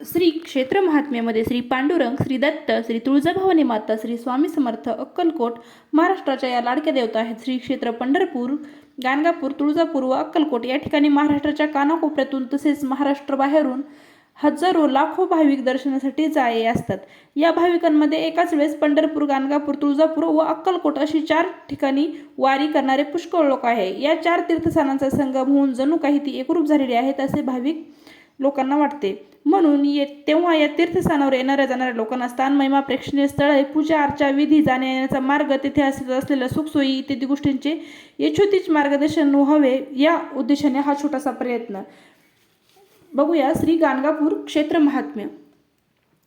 श्री क्षेत्र महात्म्यामध्ये श्री पांडुरंग श्री दत्त श्री तुळजाभवानी माता श्री स्वामी समर्थ अक्कलकोट महाराष्ट्राच्या या लाडक्या देवता आहेत. श्री क्षेत्र पंढरपूर गाणगापूर तुळजापूर व अक्कलकोट या ठिकाणी महाराष्ट्राच्या कानाकोपऱ्यातून तसेच महाराष्ट्राबाहेरून हजारो लाखो भाविक दर्शनासाठी जाये असतात. या भाविकांमध्ये एकाच वेळेस पंढरपूर गाणगापूर तुळजापूर व अक्कलकोट अशी चार ठिकाणी वारी करणारे पुष्कळ लोक आहे. या चार तीर्थस्थानांचा संगम होऊन जणू काही ती एकरूप झालेली आहेत असे भाविक लोकांना वाटते. म्हणून ये तेव्हा या तीर्थस्थानावर येणाऱ्या जाणाऱ्या लोकांना स्थान महिमा प्रेक्षणीय स्थळे पूजा अर्चा विधी जाण्या येण्याचा मार्ग तिथे असत असलेल्या सुखसोयी इत्यादी गोष्टींचे यशोतीच मार्गदर्शन व्हावे या उद्देशाने हा छोटासा प्रयत्न. बघूया श्री गाणगापूर क्षेत्र महात्म्य.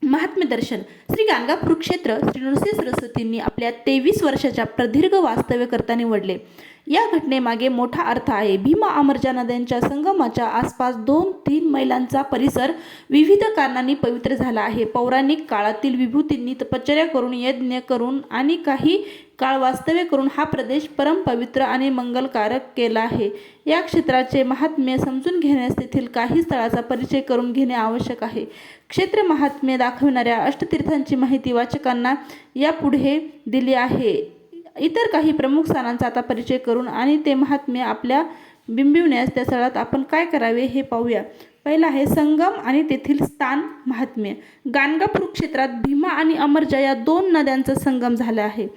महात्म्य दर्शन. श्री गाणगापूर क्षेत्र श्री नृसिंह सरस्वतींनी आपल्या तेवीस वर्षाच्या प्रदीर्घ वास्तव्य करता निवडले. या घटनेमागे मोठा अर्थ आहे. भीमा अमरजा नद्यांच्या संगमाच्या आसपास दोन तीन मैलांचा परिसर विविध कारणांनी पवित्र झाला आहे. पौराणिक काळातील विभूतींनी तपश्चर्या करून यज्ञ करून आणि काही काळ वास्तव्य करून हा प्रदेश परमपवित्र आणि मंगलकारक केला आहे. या क्षेत्राचे महात्म्य समजून घेण्यास तेथील काही स्थळाचा परिचय करून घेणे आवश्यक आहे. क्षेत्र महात्म्य दाखविणाऱ्या अष्टतीर्थांची माहिती वाचकांना यापुढे दिली आहे. इतर काही प्रमुख स्थानांचा आता परिचय करून आणि ते महात्म्य आपल्या बिंबिवण्यास त्या स्थळात आपण काय करावे हे पाहूया. पहिला आहे संगम आणि तेथील स्थान महात्म्य. गाणगापूर क्षेत्रात भीमा आणि अमरजा या दोन नद्यांचा संगम झाला आहे.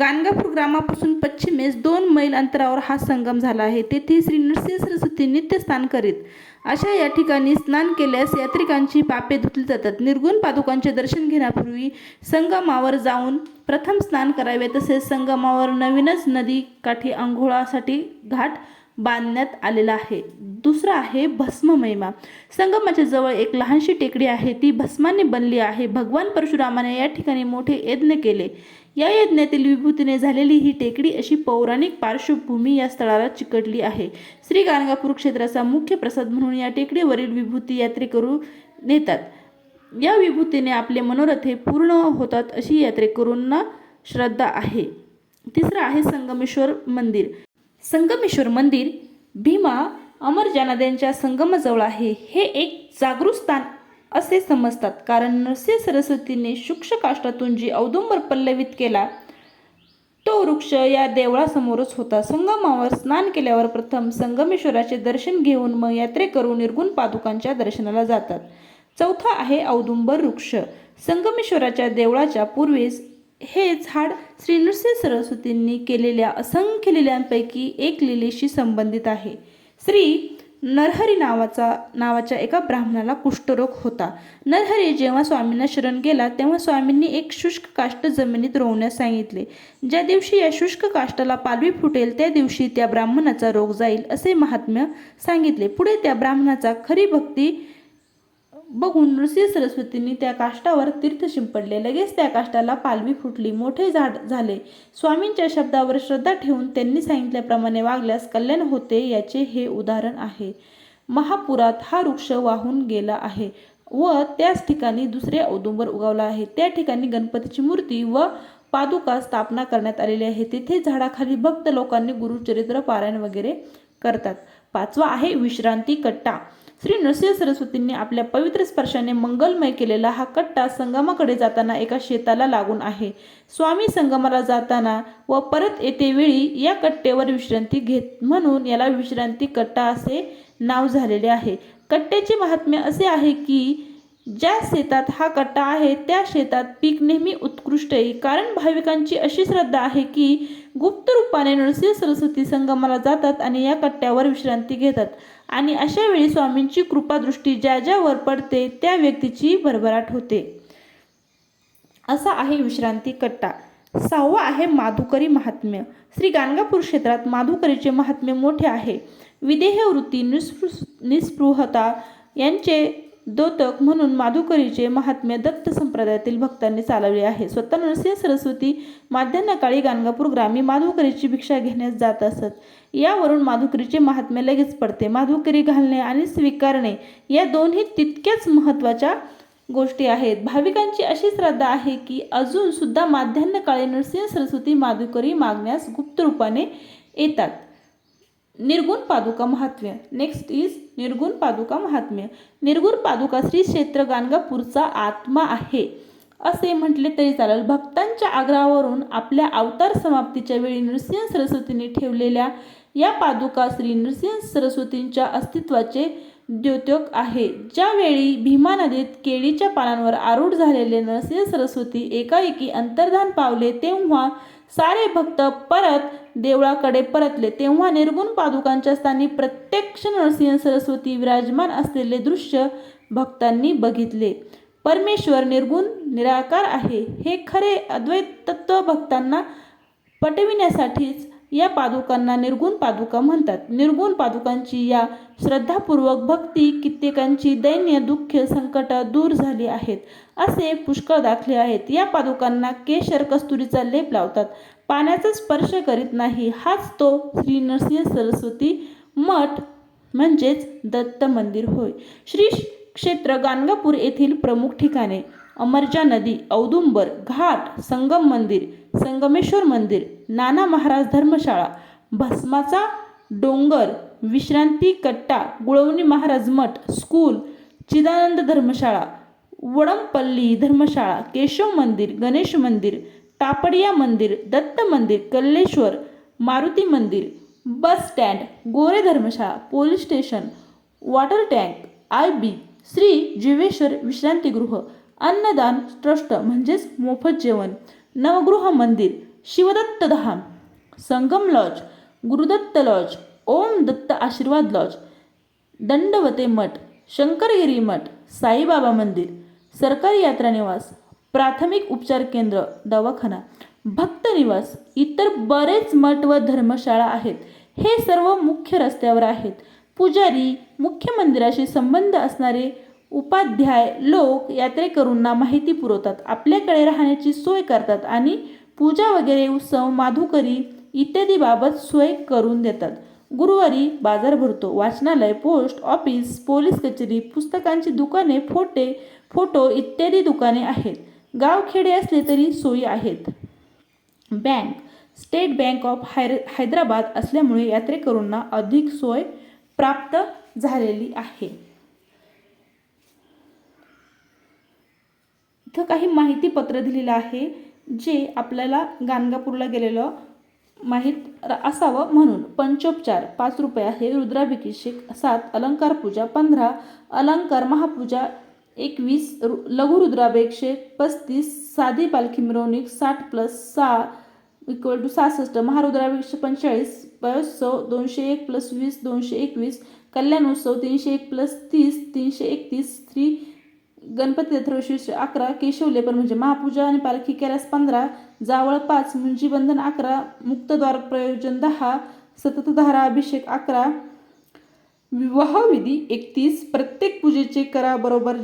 गाणगापूर ग्रामापासून पश्चिमेस दोन मैल अंतरावर हा संगम झाला आहे. तेथे श्री नृसिंह सरस्वती नित्यस्थान करीत. अशा या ठिकाणी स्नान केल्यास यात्रिकांची पापे धुतली जातात. निर्गुण पादुकांचे दर्शन घेण्यापूर्वी संगमावर जाऊन प्रथम स्नान करावे. तसेच संगमावर नवीनच नदी काठी आंघोळासाठी घाट बांधण्यात आलेला आहे. दुसरं आहे भस्म महिमा संगमाच्या जवळ एक लहानशी टेकडी आहे. ती भस्माने बनली आहे. भगवान परशुरामाने या ठिकाणी मोठे यज्ञ केले. या यज्ञातील विभूतीने झालेली ही टेकडी अशी पौराणिक पार्श्वभूमी या स्थळाला चिकटली आहे. श्री गाणगापूर क्षेत्राचा मुख्य प्रसाद म्हणून या टेकडीवरील विभूती यात्रेकरू नेतात. या विभूतीने आपले मनोरथ हे पूर्ण होतात अशी यात्रेकरूंना श्रद्धा आहे. तिसरं आहे संगमेश्वर मंदिर. संगमेश्वर मंदिर भीमा अमर नद्यांच्या संगमाजवळ आहे. हे एक जागृत स्थान असे समजतात. कारण नरसिंह सरस्वतीने शुक्ष काष्टातून जी औदुंबर पल्लवित केला तो वृक्ष या देवळासमोरच होता. संगमावर स्नान केल्यावर प्रथम संगमेश्वराचे दर्शन घेऊन मग यात्रेकरू निर्गुण पादुकांच्या दर्शनाला जातात. चौथा आहे औदुंबर वृक्ष. संगमेश्वराच्या देवळाच्या पूर्वेस हे झाड श्री नृसिंह सरस्वतींनी केलेल्या असंख्य लिल्यांपैकी एक लिलेशी संबंधित आहे. श्री नरहरी नावाचा नावाच्या एका ब्राह्मणाला कुष्ठरोग होता. नरहरी जेव्हा स्वामींना शरण गेला तेव्हा स्वामींनी एक शुष्क काष्ट जमिनीत रोवण्यास सांगितले. ज्या दिवशी या शुष्क काष्टाला पालवी फुटेल त्या दिवशी त्या ब्राह्मणाचा रोग जाईल असे महात्म्य सांगितले. पुढे त्या ब्राह्मणाचा खरी भक्ती बघून नृसिंह सरस्वतींनी त्या काष्टावर तीर्थ शिंपडले. लगेच त्या काष्टाला पालवी फुटली. मोठे झाड झाले. स्वामींच्या शब्दावर श्रद्धा ठेवून त्यांनी सांगितल्याप्रमाणे वागल्यास कल्याण होते याचे हे उदाहरण आहे. महापुरात हा वृक्ष वाहून गेला आहे व त्याच ठिकाणी दुसरे औदुंबर उगवला आहे. त्या ठिकाणी गणपतीची मूर्ती व पादुका स्थापना करण्यात आलेली आहे. तेथे झाडाखाली भक्त लोकांनी गुरुचरित्र पारायण वगैरे करतात. पाचवा आहे विश्रांती कट्टा. श्री नृसिंह सरस्वतींनी आपल्या पवित्र स्पर्शाने मंगलमय केलेला हा कट्टा संगमाकडे जाताना एका शेताला लागून आहे. स्वामी संगमाला जाताना व परत येते वेळी या कट्टेवर विश्रांती घेत म्हणून याला विश्रांती कट्टा असे नाव झालेले आहे. कट्ट्याचे महात्म्य असे आहे की ज्या शेतात हा कट्टा आहे त्या शेतात पीक नेहमी उत्कृष्ट आहे. कारण भाविकांची अशी श्रद्धा आहे की गुप्त रूपाने नरसिंह सरस्वती संगमाला जातात आणि या कट्ट्यावर विश्रांती घेतात. आणि अशा वेळी स्वामींची कृपादृष्टी ज्या ज्यावर पडते त्या व्यक्तीची भरभराट होते. असा आहे विश्रांती कट्टा. सहावा आहे माधुकरी महात्म्य. श्री गाणगापूर क्षेत्रात माधुकरीचे महात्म्य मोठे आहे. विदेह वृत्ती निस्पृ निस्पृहता यांचे दोतक म्हणून माधुकरीचे महात्म्य दत्त संप्रदायातील भक्तांनी चालवले आहे. स्वतः नरसिंह सरस्वती माध्यान्ह काळी गाणगापूर ग्रामी माधुकरीची भिक्षा घेण्यास जात असत. यावरून माधुकरीचे महात्म्य लगेच पडते. माधुकरी घालणे आणि स्वीकारणे या दोन्ही तितक्याच महत्त्वाच्या गोष्टी आहेत. भाविकांची अशी श्रद्धा आहे की अजूनसुद्धा माध्यान्ह काळी नरसिंह सरस्वती माधुकरी मागण्यास गुप्त रूपाने येतात. निर्गुण पादुका महात्म्य. नेक्स्ट इज निर्गुण पादुका महात्म्य. निर्गुण पादुका श्री क्षेत्र गाणगापूरचा आत्मा आहे. असे म्हटले तरी चालेल. भक्तांच्या आग्रहावरून आपल्या अवतार समाप्तीच्या वेळी नृसिंह सरस्वतींनी ठेवलेल्या या पादुका श्री नृसिंह सरस्वतींच्या अस्तित्वाचे द्योतक आहे. ज्यावेळी भीमा नदीत केळीच्या पानांवर आरूढ झालेले नरसिंह सरस्वती एकाएकी अंतर्धान पावले तेव्हा सारे भक्त परत देवळाकडे परतले. तेव्हा निर्गुण पादुकांच्या स्थानी प्रत्यक्ष नरसिंह सरस्वती विराजमान असलेले दृश्य भक्तांनी बघितले. परमेश्वर निर्गुण निराकार आहे. हे खरे अद्वैत तत्व भक्तांना पटविण्यासाठीच या पादुकांना निर्गुण पादुका म्हणतात. निर्गुण पादुकांची या श्रद्धापूर्वक भक्ती कित्येकांची दैन्य दुःख संकट दूर झाली आहेत असे पुष्कळ दाखले आहेत. या पादुकांना केशर कस्तुरीचा लेप लावतात. पाण्याचा स्पर्श करीत नाही हाच तो श्री नरसिंह सरस्वती मठ म्हणजेच दत्त मंदिर होय. श्री क्षेत्र गाणगापूर येथील प्रमुख ठिकाणे. अमरजा नदी औदुंबर घाट संगम मंदिर संगमेश्वर मंदिर नाना महाराज धर्मशाळा भस्माचा डोंगर विश्रांती कट्टा गुळवणी महाराज मठ स्कूल चिदानंद धर्मशाळा वडमपल्ली धर्मशाळा केशव मंदिर गणेश मंदिर तापडिया मंदिर दत्त मंदिर कल्लेश्वर मारुती मंदिर bus stand Gore Dharamshala police station water tank I B Shri Jeeveshwar विश्रांतीगृह अन्नदान ट्रस्ट म्हणजेच मोफत जेवण. नवगृह मंदिर शिवदत्त धाम. Sangam lodge Gurudatta lodge Om Datta Ashirwad lodge Dandavate मठ शंकरगिरी मठ साईबाबा मंदिर. सरकारी यात्रा निवास प्राथमिक उपचार केंद्र दवाखाना. भक्त निवास इतर बरेच मठ व धर्मशाळा आहेत. हे सर्व मुख्य रस्त्यावर आहेत. पुजारी मुख्य मंदिराशी संबंध असणारे उपाध्याय लोक यात्रेकरूंना माहिती पुरवतात. आपल्याकडे राहण्याची सोय करतात आणि पूजा वगैरे उत्सव माधुकरी इत्यादी बाबत सोय करून देतात. गुरुवारी बाजार भरतो. वाचनालय पोस्ट ऑफिस पोलीस कचेरी पुस्तकांची दुकाने फोटे फोटो इत्यादी दुकाने आहेत. गावखेडे असले तरी सोयी आहेत. बँक स्टेट बँक ऑफ हाय हैदराबाद असल्यामुळे यात्रेकरूंना अधिक सोय प्राप्त झालेली आहे. इथं काही माहिती पत्र दिलेलं आहे जे आपल्याला गाणगापूरला गेलेलं माहीत र- असावं म्हणून. पंचोपचार पाच रुपये आहे रुद्राभिषेक सात अलंकार पूजा पंधरा अलंकार महापूजा एकवीस रु लघु रुद्राभिषेक पस्तीस साधी पालखी मिरवणूक साठ प्लस सहा इक्वल टू सहासष्ट महारुद्राभिषेक पंचेचाळीस पयोत्सव दोनशे एक प्लस वीस दोनशे एकवीस कल्याण उत्सव तीनशे एक प्लस तीस तीनशे एकतीस थ्री गणपती दत्तवर्षी अकरा केशवलेपन म्हणजे महापूजा आणि पालखी केल्यास पंधरा जावळ पाच मुंजीबंधन अकरा मुक्तद्वार प्रयोजन दहा सततधारा अभिषेक अकरा विवाहविधी एकतीस प्रत्येक पूजेचे करा बरोबर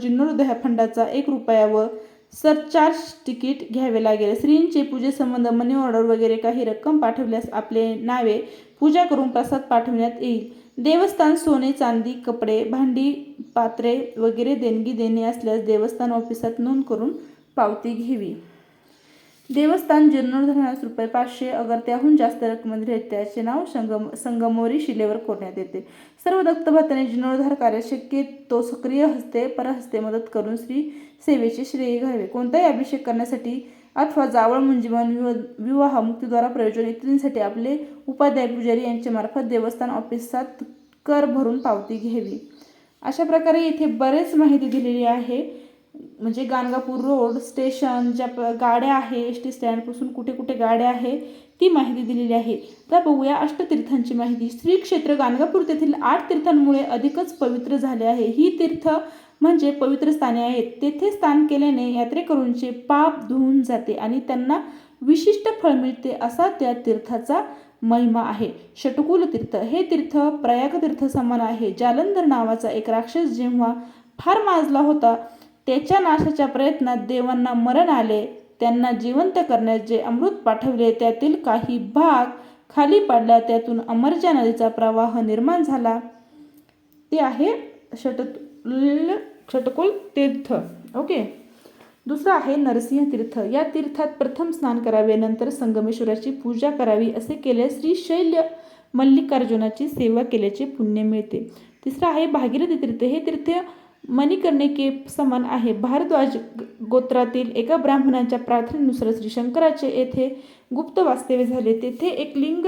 फंडाचा एक रुपया व सरचार्ज तिकीट घ्यावे लागेल. स्त्रींचे पूजेसंबंध मनी ऑर्डर वगैरे काही रक्कम पाठवल्यास आपले नावे पूजा करून प्रसाद पाठवण्यात येईल. देवस्थान सोने चांदी कपडे भांडी पात्रे वगैरे देणगी देणे असल्यास देवस्थान ऑफिसात नोंद करून पावती घ्यावी. देवस्थान जीर्णोद्धारणास रुपये पाचशे अगर त्याहून जास्त रक्कम दिली त्याचे नाव संगम संगमोरी शिलेवर कोरण्यात येते. सर्व दत्तभाताने जीर्णोद्धार कार्य शक्य तो सक्रिय हस्ते परहस्ते मदत करून श्री सेवेचे श्रेय घ्यावे. कोणताही अभिषेक करण्यासाठी अथवा जावळ मुंजीवन विव विवाह मुक्तीद्वारा प्रयोजन इत्यादींसाठी आपले उपाध्याय पुजारी यांच्यामार्फत देवस्थान ऑफिसात कर भरून पावती घ्यावी. अशा प्रकारे इथे बरेच माहिती दिलेली आहे. म्हणजे गाणगापूर रोड स्टेशन ज्या प- गाड्या आहे एस टी स्टँडपासून कुठे कुठे गाड्या आहे ती माहिती दिलेली आहे. आता बघूया अष्टतीर्थांची माहिती. श्री क्षेत्र गाणगापूर तेथील आठ तीर्थांमुळे अधिकच पवित्र झाले आहे. ही तीर्थ म्हणजे पवित्र स्थाने आहेत. तेथे स्नान केल्याने यात्रेकरूंचे पाप धुवून जाते आणि त्यांना विशिष्ट फळ मिळते असा त्या तीर्थाचा महिमा आहे. षटकुल तीर्थ हे तीर्थ प्रयाग तीर्थ समान आहे. जालंधर नावाचा एक राक्षस जेव्हा फार माजला होता त्याच्या नाशाच्या प्रयत्नात देवांना मरण आले. त्यांना जिवंत करण्यास जे अमृत पाठवले त्यातील काही भाग खाली पडला त्यातून अमरजा नदीचा प्रवाह निर्माण झाला. ते आहे षट षटकोल तीर्थ. ओके. दुसरं आहे नरसिंह तीर्थ. या तीर्थात प्रथम स्नान करावे नंतर संगमेश्वराची पूजा करावी असे केल्यास श्री शैल्य मल्लिकार्जुनाची सेवा केल्याचे पुण्य मिळते. तिसरं आहे भागीरथी तीर्थ. हे तीर्थ मणिकर्णिके समान आहे. भारद्वाज गोत्रातील एका ब्राह्मणाच्या प्रार्थनेनुसार श्री शंकराचे येथे गुप्त वास्तव्य झाले. तेथे एक लिंग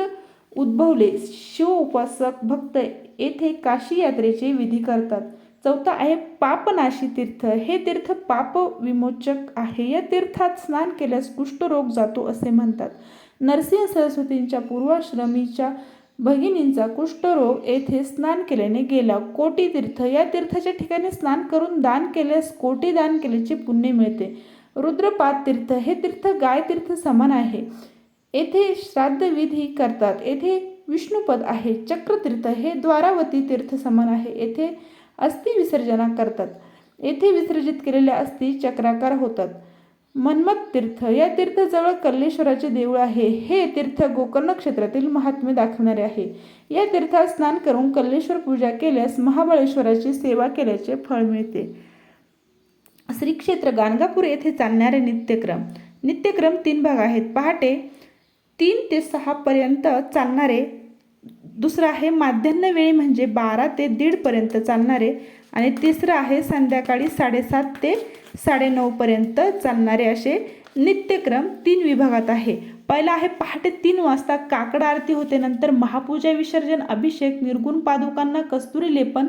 उद्भवले. शिव उपासक भक्त येथे काशी यात्रेचे विधी करतात. चौथा आहे पापनाशी तीर्थ. हे तीर्थ पाप विमोचक आहे. या तीर्थात स्नान केल्यास कुष्ठरोग जातो असे म्हणतात. नरसिंह सरस्वतींच्या पूर्वाश्रमीच्या भगिनींचा कुष्ठरोग येथे स्नान केल्याने गेला. कोटी तीर्थ. या तीर्थाच्या ठिकाणी स्नान करून दान केल्यास कोटी दान केल्याचे पुण्य मिळते. रुद्रपाद तीर्थ. हे तीर्थ गाय तीर्थ समान आहे. येथे श्राद्धविधी करतात. येथे विष्णुपद आहे. चक्रतीर्थ. हे द्वारावती तीर्थ समान आहे. येथे अस्थि विसर्जना करतात. येथे विसर्जित केलेल्या अस्थि चक्राकार होतात. मन्मथ तीर्थ. या तीर्थजवळ कल्लेश्वराचे देऊळ आहे. हे तीर्थ गोकर्ण क्षेत्रातील महात्म्य दाखवणारे आहे. या तीर्थात स्नान करून कल्लेश्वर पूजा केल्यास महाबळेश्वराची सेवा केल्याचे फळ मिळते. श्री क्षेत्र गाणगापूर येथे चालणारे नित्यक्रम. नित्यक्रम तीन भाग आहेत. पहाटे तीन ते सहापर्यंत चालणारे दुसरं आहे माध्यान्ह वेळी म्हणजे बारा ते दीडपर्यंत चालणारे आणि तिसरं आहे संध्याकाळी साडेसात ते साडेनऊपर्यंत चालणारे असे नित्यक्रम तीन विभागात आहे. पहिला आहे पहाटे तीन वाजता काकड आरती होते नंतर महापूजा विसर्जन अभिषेक निर्गुण पादुकांना कस्तुरी लेपन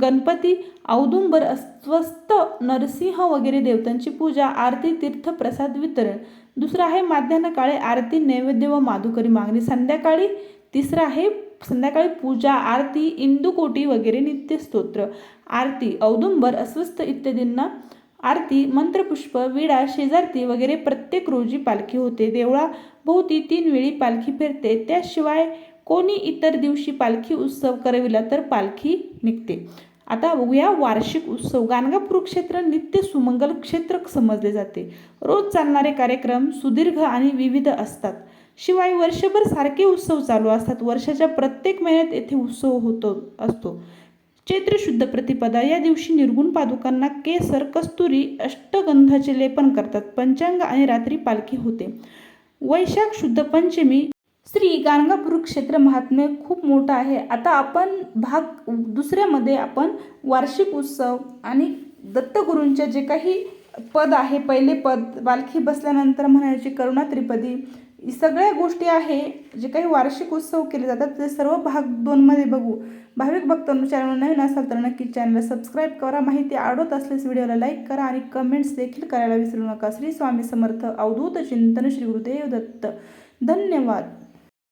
गणपती औदुंबर अस्वस्थ नरसिंह वगैरे देवतांची पूजा आरती तीर्थ प्रसाद वितरण. दुसरं आहे माध्यान्ह काळे आरती नैवेद्य व माधुकरी मागणी. संध्याकाळी तिसरं आहे संध्याकाळी पूजा आरती इंदुकोटी वगैरे नित्यस्तोत्र. आरती औदुंबर अस्वस्थ इत्यादींना आरती मंत्रपुष्प विडा शेजारती वगैरे प्रत्येक रोजी पालखी होते. देवळा भोवती तीन वेळी पालखी फिरते. त्याशिवाय कोणी इतर दिवशी पालखी उत्सव करविला तर पालखी निघते. आता बघूया वार्षिक उत्सव गाणगापूर क्षेत्र नित्य सुमंगल क्षेत्र समजले जाते. रोज चालणारे कार्यक्रम सुदीर्घ आणि विविध असतात. शिवाय वर्षभर सारखे उत्सव चालू असतात. वर्षाच्या प्रत्येक महिन्यात येथे उत्सव होतो असतो. चैत्र शुद्ध प्रतिपदा या दिवशी निर्गुण पादुकांना केसर कस्तुरी अष्टगंधाचे लेपन करतात. पंचांग आणि रात्री पालखी होते. वैशाख शुद्ध पंचमी श्री गाणगापूर क्षेत्र महात्म्य खूप मोठं आहे. आता आपण भाग दुसऱ्यामध्ये आपण वार्षिक उत्सव आणि दत्तगुरूंचे जे काही पद आहे पहिले पद पालखी बसल्यानंतर म्हणायची करुणा त्रिपदी सगळ्या गोष्टी आहे जे काही वार्षिक उत्सव केले जातात ते सर्व भाग दोनमध्ये बघू. भाविक भक्तांनो चॅनल नवीन असाल तर नक्की चॅनलला सबस्क्राईब करा. माहिती आवडत असल्यास व्हिडिओला लाईक करा आणि कमेंट्स देखील करायला विसरू नका. श्री स्वामी समर्थ अवधूत चिंतन श्री गुरुदेव दत्त. धन्यवाद.